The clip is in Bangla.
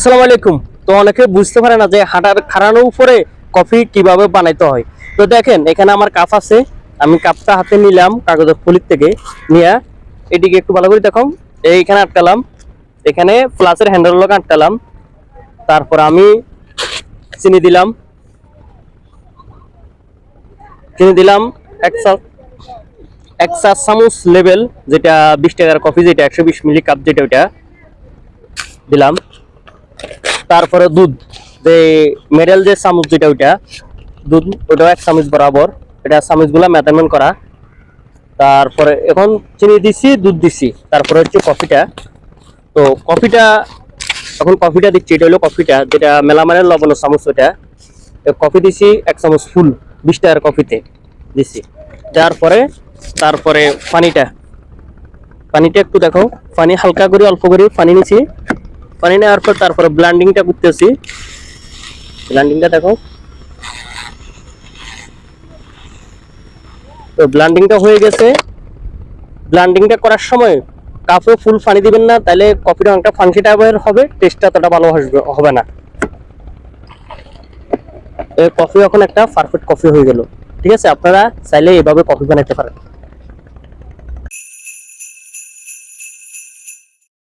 আসসালামু আলাইকুম। তো অনেকে বুঝতে পারে না যে হাঁটার খাড়ানোর উপরে কফি কীভাবে বানাইতে হয়। তো দেখেন, এখানে আমার কাপ আছে। আমি কাপটা হাতে নিলাম কাগজের ফলির থেকে। নিয়ে এটিকে একটু ভালো করে দেখো এইখানে আটকালাম। এখানে ফ্লাসের হ্যান্ডেল লোক আটকালাম। তারপর আমি চিনি দিলাম। চিনি দিলাম এক এক চা চামচ লেভেল যেটা বিশ টাকার কফি, যেটা একশো বিশ মিলি কাপ, যেটা ওইটা দিলাম। তারপরে দুধ, যে মেডেল যে চামচ যেটা ওইটা, দুধ ওটাও এক চামচ বরাবর। এটা চামচগুলা মেজারমেন্ট করা। তারপরে এখন চিনি দিছি, দুধ দিছি। তারপরে হচ্ছে কফিটা। তো কফিটা, এখন কফিটা দিচ্ছি, এটা হলো কফিটা, যেটা মেলামানের লবণ চামচ তো কফি দিছি, এক চামচ ফুল, বিশ টাকার কফিতে দিছি। দেওয়ার পরে তারপরে পানিটা। পানিটা একটু দেখো, পানি হালকা করে, অল্প করে পানি নিছি। পানি নেওয়ার পর তারপরে ব্লান্ডিংটা করতেছি। ব্লান্ডিংটা দেখো। তো ব্লান্ডিংটা হয়ে গেছে। ব্লান্ডিংটা করার সময় কাপে ফুল পানি দিবেন না তাহলে কফিটা অনেকটা ফাংশি টাইপের হবে টেস্টটা ততটা ভালো হবে না। কফি এখন একটা পারফেক্ট কফি হয়ে গেল। ঠিক আছে, আপনারা চাইলে এভাবে কফি বানাতে পারেন।